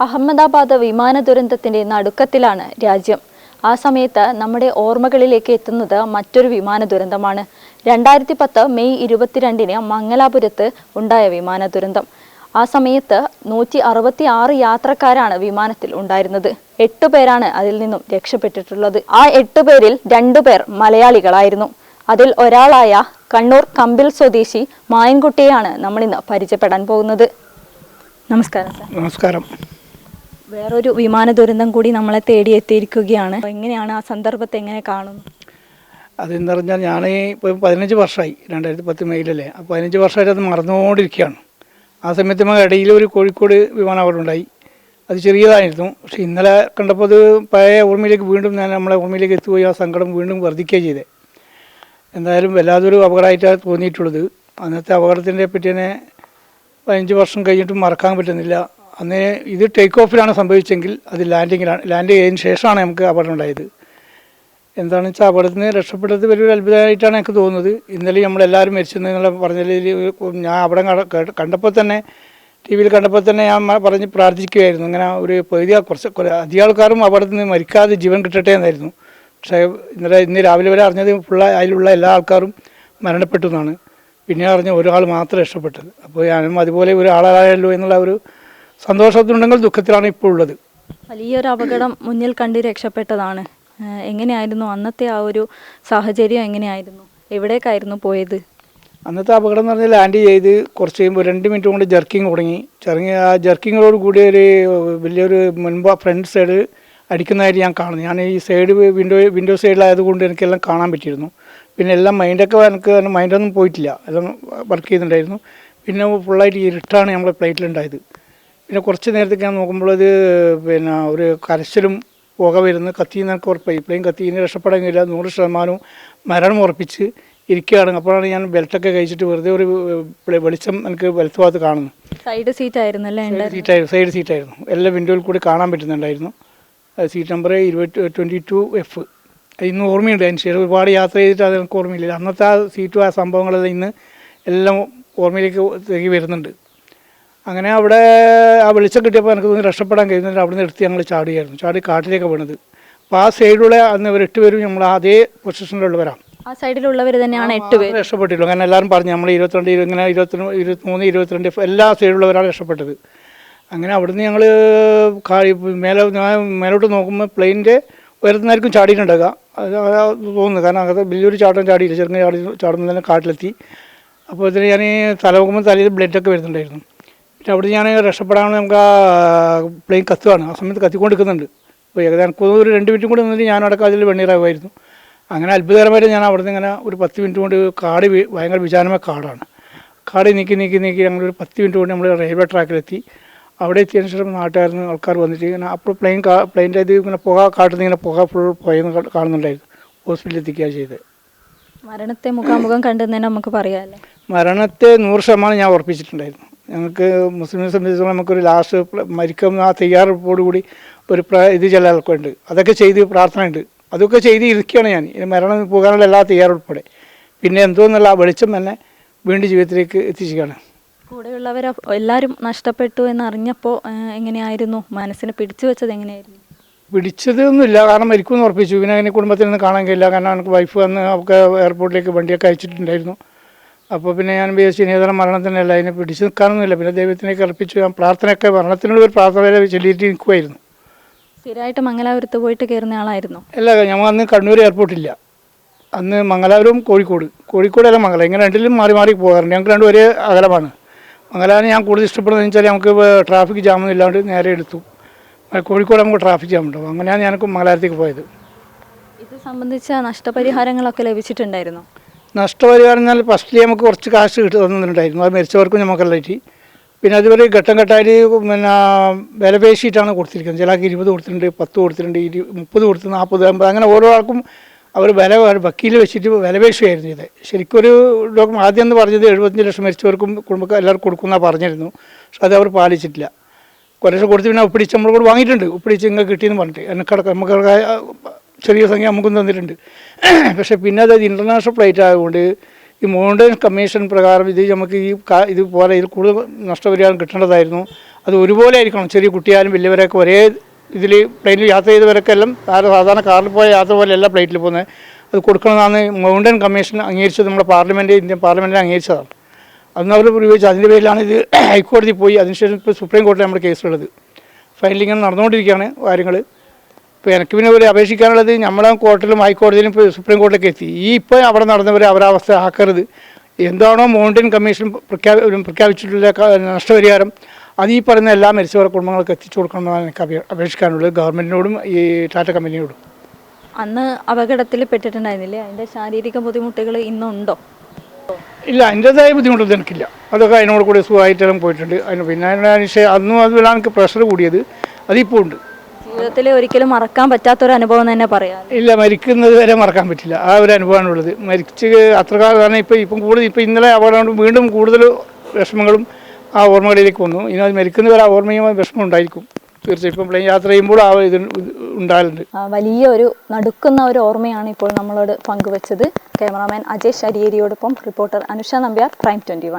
അഹമ്മദാബാദ് വിമാന ദുരന്തത്തിന്റെ നടുക്കത്തിലാണ് രാജ്യം. ആ സമയത്ത് നമ്മുടെ ഓർമ്മകളിലേക്ക് എത്തുന്നത് മറ്റൊരു വിമാന ദുരന്തമാണ്. രണ്ടായിരത്തി പത്ത് മെയ് ഇരുപത്തിരണ്ടിന് മംഗലാപുരത്ത് ഉണ്ടായ വിമാന ദുരന്തം. ആ സമയത്ത് നൂറ്റി അറുപത്തി ആറ് യാത്രക്കാരാണ് വിമാനത്തിൽ ഉണ്ടായിരുന്നത്. എട്ടു പേരാണ് അതിൽ നിന്നും രക്ഷപ്പെട്ടിട്ടുള്ളത്. ആ എട്ടു പേരിൽ രണ്ടു പേർ മലയാളികളായിരുന്നു. അതിൽ ഒരാളായ കണ്ണൂർ കമ്പിൽ സ്വദേശി മായൻകുട്ടിയെയാണ് നമ്മളിന്ന് പരിചയപ്പെടാൻ പോകുന്നത്. നമസ്കാരം നമസ്കാരം. വേറൊരു വിമാന ദുരന്തം കൂടി നമ്മളെ തേടി എത്തിയിരിക്കുകയാണ്. എങ്ങനെയാണ് ആ സന്ദർഭത്തെ എങ്ങനെ കാണുന്നത് അതെന്ന് പറഞ്ഞാൽ ഞാൻ ഇപ്പോൾ പതിനഞ്ച് വർഷമായി രണ്ടായിരത്തി പത്ത് മെയിലല്ലേ ആ പതിനഞ്ച് വർഷമായിട്ട് അത് മറന്നുകൊണ്ടിരിക്കുകയാണ്. ആ സമയത്ത് നമ്മൾ ഇടയിൽ ഒരു കോഴിക്കോട് വിമാനാപകടം ഉണ്ടായി. അത് ചെറിയതായിരുന്നു. പക്ഷെ ഇന്നലെ കണ്ടപ്പോൾ അത് പഴയ ഓർമ്മയിലേക്ക് വീണ്ടും ഞാൻ നമ്മളെ ഓർമ്മയിലേക്ക് എത്തുകയും ആ സങ്കടം വീണ്ടും വർദ്ധിക്കുകയും ചെയ്തത് എന്തായാലും വല്ലാതൊരു അപകടമായിട്ടാണ് തോന്നിയിട്ടുള്ളത്. അന്നത്തെ അപകടത്തിന്റെ പറ്റി തന്നെ പതിനഞ്ച് വർഷം കഴിഞ്ഞിട്ടും മറക്കാൻ പറ്റുന്നില്ല. അന്ന് ഇത് ടേക്ക് ഓഫിലാണ് സംഭവിച്ചെങ്കിൽ അത് ലാൻഡിങ്ങിലാണ് ലാൻഡ് ചെയ്തതിന് ശേഷമാണ് നമുക്ക് അപകടം ഉണ്ടായത്. എന്താണെന്ന് വെച്ചാൽ അപകടത്തിൽ നിന്ന് രക്ഷപ്പെട്ടത് വലിയൊരു അത്ഭുതമായിട്ടാണ് എനിക്ക് തോന്നുന്നത്. ഇന്നലെ നമ്മളെല്ലാവരും മരിച്ചെന്നുള്ള പറഞ്ഞതിൽ ഞാൻ അവിടെ കണ്ടപ്പോൾ തന്നെ ടി വിയിൽ കണ്ടപ്പോൾ തന്നെ ഞാൻ പറഞ്ഞ് പ്രാർത്ഥിക്കുകയായിരുന്നു. ഇങ്ങനെ ഒരു പകുതി കുറച്ച് കുറെ അധികം ആൾക്കാരും അപകടത്തിൽ നിന്ന് മരിക്കാതെ ജീവൻ കിട്ടട്ടെ എന്നായിരുന്നു. പക്ഷേ ഇന്നലെ ഇന്ന് രാവിലെ വരെ അറിഞ്ഞത് ഫുള്ള അതിലുള്ള എല്ലാ ആൾക്കാരും മരണപ്പെട്ടു എന്നാണ്. പിന്നെ അറിഞ്ഞ ഒരാൾ മാത്രം രക്ഷപ്പെട്ടത്. അപ്പോൾ ഞാനും അതുപോലെ ഒരാളായല്ലോ എന്നുള്ള ഒരു സന്തോഷത്തിനുണ്ടെങ്കിൽ ദുഃഖത്തിലാണ് ഇപ്പോൾ ഉള്ളത്. വലിയൊരു അപകടം മുന്നിൽ കണ്ട് രക്ഷപ്പെട്ടതാണ്. എങ്ങനെയായിരുന്നു അന്നത്തെ ആ ഒരു സാഹചര്യം എങ്ങനെയായിരുന്നു? എവിടേക്കായിരുന്നു പോയത്? അന്നത്തെ അപകടം എന്ന് പറഞ്ഞാൽ ലാൻഡ് ചെയ്ത് കുറച്ച് കഴിയുമ്പോൾ രണ്ട് മിനിറ്റ് കൊണ്ട് ജർക്കിങ് തുടങ്ങി. ചെറുങ്ങി ആ ജർക്കിങ്ങോട് കൂടി ഒരു വലിയൊരു മുൻപ് ഫ്രണ്ട് സൈഡ് അടിക്കുന്നതായിട്ട് ഞാൻ കാണുന്നു. ഞാൻ ഈ സൈഡ് വിൻഡോ വിൻഡോ സൈഡിലായതുകൊണ്ട് എനിക്കെല്ലാം കാണാൻ പറ്റിയിരുന്നു. പിന്നെ എല്ലാം മൈൻഡൊക്കെ എനിക്ക് മൈൻഡൊന്നും പോയിട്ടില്ല. എല്ലാം വർക്ക് ചെയ്യുന്നുണ്ടായിരുന്നു പിന്നെ ഫുള്ളായിട്ട് ഇരുട്ടാണ് നമ്മളെ പ്ലേറ്റിലുണ്ടായത് പിന്നെ കുറച്ച് നേരത്തേക്ക് ഞാൻ നോക്കുമ്പോൾ അത് പിന്നെ ഒരു കരച്ചിലും പുക വരുന്ന കത്തിന്ന് എനിക്ക് ഉറപ്പായി പ്ലെയിൻ കത്തിന്ന് രക്ഷപ്പെടാൻ കഴിയില്ല നൂറ് ശതമാനവും മരണം ഉറപ്പിച്ച് ഇരിക്കുകയാണ്. അപ്പോഴാണ് ഞാൻ ബെൽറ്റൊക്കെ കഴിച്ചിട്ട് വെറുതെ ഒരു വെളിച്ചം എനിക്ക് വലത്ത് ഭാഗത്ത് കാണുന്നു സൈഡ് സീറ്റ് ആയിരുന്നല്ലേ സീറ്റ് സീറ്റായിരുന്നു സൈഡ് സീറ്റായിരുന്നു എല്ലാ വിൻഡോയിൽ കൂടി കാണാൻ പറ്റുന്നുണ്ടായിരുന്നു. സീറ്റ് നമ്പർ ഇരുപത്തി ട്വന്റി ടു എഫ് ഇന്ന് ഓർമ്മയുണ്ട്. അതിന് ശേഷം ഒരുപാട് യാത്ര ചെയ്തിട്ട് അത് എനിക്ക് ഓർമ്മയില്ല. അന്നത്തെ ആ സീറ്റും ആ സംഭവങ്ങളെല്ലാം ഇന്ന് എല്ലാം ഓർമ്മയിലേക്ക് തിരികെ വരുന്നുണ്ട്. അങ്ങനെ അവിടെ ആ വെളിച്ചം കിട്ടിയപ്പോൾ എനിക്ക് തോന്നി രക്ഷപ്പെടാൻ കഴിയുന്നില്ല. അവിടെ നിന്ന് എടുത്ത് ഞങ്ങൾ ചാടിയായിരുന്നു. ചാടി കാട്ടിലേക്ക് വീണത്. അപ്പോൾ ആ സൈഡിലുള്ള അന്ന് ഇവർ എട്ട് പേരും നമ്മൾ അതേ പൊസിഷനിലുള്ളവരാണ്. ആ സൈഡിലുള്ളവർ തന്നെയാണ് എട്ട് പേര്. രക്ഷപ്പെട്ടില്ല അങ്ങനെ എല്ലാവരും പറഞ്ഞു നമ്മൾ ഇരുപത്തിരണ്ട് ഇരു- ഇങ്ങനെ ഇരുപത്തി ഇരുപത്തിമൂന്ന് ഇരുപത്തിരണ്ട് എല്ലാ സൈഡിലുള്ളവരാണ് രക്ഷപ്പെട്ടത്. അങ്ങനെ അവിടുന്ന് ഞങ്ങൾ മേലെ ഞാൻ മേലോട്ട് നോക്കുമ്പോൾ പ്ലെയിനിന്റെ ഉയരത്തുനിന്നായിരിക്കും ചാടിയിട്ടുണ്ടാകുക അത് തോന്നുന്നു. കാരണം അകത്ത് വലിയൊരു ചാട്ടം ചാടിയില്ല. ചെറുങ്ങനെ ചാടി ചാടുമ്പോൾ തന്നെ കാട്ടിലെത്തി. അപ്പോൾ ഇതിന് ഞാൻ തല നോക്കുമ്പോൾ തലയിൽ ബ്ലഡൊക്കെ വരുന്നുണ്ടായിരുന്നു. പിന്നെ അവിടെ ഞാൻ രക്ഷപ്പെടാൻ നമുക്ക് ആ പ്ലെയിൻ കത്തുകയാണ് ആ സമയത്ത് കത്തിക്കൊണ്ടിരിക്കുന്നുണ്ട്. അപ്പോൾ ഏകദേശം ഒരു രണ്ട് മിനിറ്റും കൂടി നിന്നിട്ട് ഞാൻ അടക്കം അതിൽ വെണ്ണീറാകുമായിരുന്നു. അങ്ങനെ അത്ഭുതകരമായിട്ട് ഞാൻ അവിടെ നിന്ന് ഇങ്ങനെ ഒരു പത്ത് മിനിറ്റ് കൊണ്ട് കാട് ഭയങ്കര വിചാരമായ കാടാണ്. കാട് നീക്കി നീക്കി നീക്കി ഞങ്ങളൊരു പത്ത് മിനിറ്റ് കൊണ്ട് നമ്മൾ റെയിൽവേ ട്രാക്കിലെത്തി അവിടെ എത്തിയതിന് ശേഷം നാട്ടുകാരിൽ നിന്ന് ആൾക്കാർ വന്നിട്ട് ഇങ്ങനെ അപ്പോൾ പ്ലെയിൻ പ്ലെയിന്റെ ഇത് ഇങ്ങനെ പുക കാട്ടിൽ നിന്ന് ഇങ്ങനെ പുക ഫുൾ പോയെന്ന് കാണുന്നുണ്ടായിരുന്നു. ഹോസ്പിറ്റലിൽ എത്തിക്കുകയാണ് ചെയ്തത്. മരണത്തെ മുഖാമുഖം കണ്ടെന്ന് നമുക്ക് പറയാമല്ലേ മരണത്തെ നൂറ് ശതമാനം ഞാൻ ഉറപ്പിച്ചിട്ടുണ്ടായിരുന്നു. ഞങ്ങൾക്ക് മുസ്ലിം സംബന്ധിച്ചിടത്തോളം നമുക്കൊരു ലാസ്റ്റ് മരിക്കുന്ന ആ തയ്യാറെടുപ്പോട് കൂടി ഒരു പ്ര ഇത് ചില ഉണ്ട് അതൊക്കെ ചെയ്ത് പ്രാർത്ഥന ഉണ്ട് അതൊക്കെ ചെയ്ത് ഇരിക്കുകയാണ് ഞാൻ. ഇനി മരണം പോകാനുള്ള എല്ലാ തയ്യാറെടുപ്പോടെ. പിന്നെ എന്തോന്നുള്ള ആ വെളിച്ചം തന്നെ വീണ്ടും ജീവിതത്തിലേക്ക് എത്തിച്ചിരിക്കുകയാണ്. കൂടെയുള്ളവർ എല്ലാവരും നഷ്ടപ്പെട്ടു എന്ന് അറിഞ്ഞപ്പോൾ എങ്ങനെയായിരുന്നു? മനസ്സിനെ പിടിച്ചു വെച്ചത് എങ്ങനെയായിരുന്നു? പിടിച്ചതൊന്നുമില്ല. കാരണം മരിക്കുമെന്ന് ഉറപ്പിച്ചു. പിന്നെ അങ്ങനെ കുടുംബത്തിൽ നിന്ന് കാണാൻ കഴിയില്ല. കാരണം എനിക്ക് വൈഫ് വന്ന് അവർക്ക് എയർപോർട്ടിലേക്ക് വണ്ടിയൊക്കെ അയച്ചിട്ടുണ്ടായിരുന്നു. അപ്പോൾ പിന്നെ ഞാൻ വിചാരിച്ചു സി ഏതായാലും മരണത്തിനല്ല അതിനെ പിടിച്ചു നിൽക്കാനൊന്നുമില്ല. പിന്നെ ദൈവത്തിനെ അർപ്പിച്ചു ഞാൻ പ്രാർത്ഥനയൊക്കെ മരണത്തിനോട് ഒരു പ്രാർത്ഥന വരെ ചൊല്ലിയിട്ട് നിൽക്കുമായിരുന്നു സ്ഥിരമായിട്ട് മംഗലാപുരത്ത് പോയിട്ട് കയറുന്ന ആളായിരുന്നു. അല്ല ഞങ്ങൾ അന്ന് കണ്ണൂർ എയർപോർട്ടില്ല അന്ന് മംഗലാപുരം കോഴിക്കോട്. കോഴിക്കോട് അല്ല മംഗലം ഇങ്ങനെ രണ്ടിലും മാറി മാറി പോകാറുണ്ട്. ഞങ്ങൾക്ക് രണ്ടും ഒരേ അകലമാണ്. മംഗലാവിനെ ഞാൻ കൂടുതൽ ഇഷ്ടപ്പെടുന്നത് വെച്ചാൽ നമുക്ക് ട്രാഫിക് ജാമൊന്നും ഇല്ലാണ്ട് നേരെ എടുത്തു. കോഴിക്കോട് നമുക്ക് ട്രാഫിക് ജാം ഉണ്ടാവും. അങ്ങനെയാണ് ഞാൻ മംഗലാപുരത്തേക്ക് പോയത്. ഇത് സംബന്ധിച്ച നഷ്ടപരിഹാരങ്ങളൊക്കെ ലഭിച്ചിട്ടുണ്ടായിരുന്നു. നഷ്ടപരിഹാരം എന്നാൽ ഫസ്റ്റിൽ നമുക്ക് കുറച്ച് കാശ് കിട്ടി തന്നിട്ടുണ്ടായിരുന്നു. അത് മരിച്ചവർക്കും നമുക്കെല്ലാം ഇറ്റി പിന്നെ അതുപോലെ ഘട്ടം ഘട്ടമായിട്ട് പിന്നെ വില പേശിയിട്ടാണ് കൊടുത്തിരിക്കുന്നത്. ചിലർക്ക് ഇരുപത് കൊടുത്തിട്ടുണ്ട് പത്ത് കൊടുത്തിട്ടുണ്ട് ഇരു മുപ്പത് കൊടുത്ത് നാൽപ്പത് അമ്പത് അങ്ങനെ ഓരോ ആൾക്കും അവർ വില വക്കീൽ വെച്ചിട്ട് വില പേശുകയായിരുന്നു ഇത്. ശരിക്കും ഒരു ഡോക്ടർ ആദ്യം എന്ന് പറഞ്ഞത് എഴുപത്തഞ്ച് ലക്ഷം മരിച്ചവർക്കും കുടുംബക്കാർ എല്ലാവർക്കും കൊടുക്കുന്ന പറഞ്ഞിരുന്നു. പക്ഷെ അത് അവർ പാലിച്ചിട്ടില്ല. കുറേ കൊടുത്ത് പിന്നെ ഒപ്പിടിച്ച് നമ്മൾ കൂടെ വാങ്ങിയിട്ടുണ്ട്. ഒപ്പിടിച്ച് ഇങ്ങനെ കിട്ടിയെന്ന് പറഞ്ഞിട്ട്. എന്നെ കിടക്കാം നമുക്ക് ചെറിയ സംഖ്യ നമുക്കും തന്നിട്ടുണ്ട്. പക്ഷേ പിന്നെ അത് ഇന്റർനാഷണൽ ഫ്ലൈറ്റ് ആയതുകൊണ്ട് ഈ മോണ്ടേൺ കമ്മീഷൻ പ്രകാരം ഇത് നമുക്ക് ഈ കാ- ഇത് പോലെ ഇതിൽ കൂടുതൽ നഷ്ടപരിഹാരം കിട്ടേണ്ടതായിരുന്നു. അത് ഒരുപോലെ ആയിരിക്കണം. ചെറിയ കുട്ടിയാലും വലിയവരൊക്കെ ഒരേ ഇതിൽ പ്ലെയിനിൽ യാത്ര ചെയ്തവരൊക്കെ എല്ലാം സാധാ- സാധാരണ കാറിൽ പോയ യാത്ര പോലെ പ്ലേറ്റിൽ പോകുന്നത്. അത് കൊടുക്കണമെന്നാണ് മൗണ്ടൻ കമ്മീഷൻ അംഗീകരിച്ചത്. നമ്മുടെ പാർലമെന്റ് ഇന്ത്യൻ പാർലമെന്റിൽ അംഗീകരിച്ചതാണ്. അന്ന് അവർ പ്രയോഗിച്ച് അതിന്റെ പേരിലാണ് ഇത് ഹൈക്കോടതി പോയി. അതിനുശേഷം ഇപ്പോൾ സുപ്രീം കോടതിയിൽ നമ്മുടെ കേസുള്ളത് ഫൈനലിങ്ങനെ നടന്നുകൊണ്ടിരിക്കുകയാണ് കാര്യങ്ങൾ. ഇപ്പോൾ എനിക്ക് പിന്നെ ഒരു അപേക്ഷിക്കാനുള്ളത് നമ്മളെ കോർട്ടിലും ഹൈക്കോടതിയിലും ഇപ്പോൾ സുപ്രീം കോടതിയിലേക്ക് എത്തി. ഈ ഇപ്പോൾ അവിടെ നടന്നവരെ അവരെ അവസ്ഥ ആക്കരുത്. എന്താണോ മൗണ്ടൻ കമ്മീഷൻ പ്രഖ്യാപി പ്രഖ്യാപിച്ചിട്ടുള്ള നഷ്ടപരിഹാരം അത് ഈ പറയുന്ന എല്ലാ മരിച്ചവരുടെ കുടുംബങ്ങൾക്ക് എത്തിച്ചു കൊടുക്കണമെന്നാണ് എനിക്ക് അപേക്ഷിക്കാനുള്ളത്. ഗവൺമെന്റിനോടും ഈ ടാറ്റ കമ്പനിയോടും. അന്ന് അപകടത്തിൽ പെട്ടിട്ടുണ്ടായിരുന്നില്ലേ? അതിന്റെ ശാരീരിക ബുദ്ധിമുട്ടുകൾ ഇന്നുണ്ടോ? ഇല്ല അതിന്റെതായ ബുദ്ധിമുട്ടൊന്നും എനിക്കില്ല. അതൊക്കെ അതിനോട് കൂടി സുഖമായിട്ടെല്ലാം പോയിട്ടുണ്ട്. അതിന് പിന്നെ അതിന് അന്നും അതുപോലെ എനിക്ക് പ്രഷർ കൂടിയത് അതിപ്പോൾ ഉണ്ട്. ജീവിതത്തിൽ ഒരിക്കലും മറക്കാൻ പറ്റാത്തൊരു അനുഭവം തന്നെ പറയാം. ഇല്ല മരിക്കുന്നത് വരെ മറക്കാൻ പറ്റില്ല. ആ ഒരു അനുഭവമാണ് ഉള്ളത്. മരിച്ച് അത്ര കാലം കാരണം ഇപ്പോൾ ഇപ്പം കൂടുതൽ ഇപ്പം ഇന്നലെ അപകടം വീണ്ടും കൂടുതൽ വിഷമങ്ങളും ആ ഓർമ്മകളിലേക്ക് വന്നു. ഇനി അത് മരിക്കുന്നവരെ ആ ഓർമ്മയും വിഷമം ഉണ്ടായിരിക്കും. തീർച്ചയായും പ്ലെയിൻ യാത്ര ചെയ്യുമ്പോൾ ആ ഇത് ഉണ്ടാകലുണ്ട്. വലിയ ഒരു നടുക്കുന്ന ഒരു ഓർമ്മയാണ് ഇപ്പോൾ നമ്മളോട് പങ്കുവച്ചത്. Cameraman Ajay ശരിയേരിയോടൊപ്പം reporter Anusha Nambiar prime twenty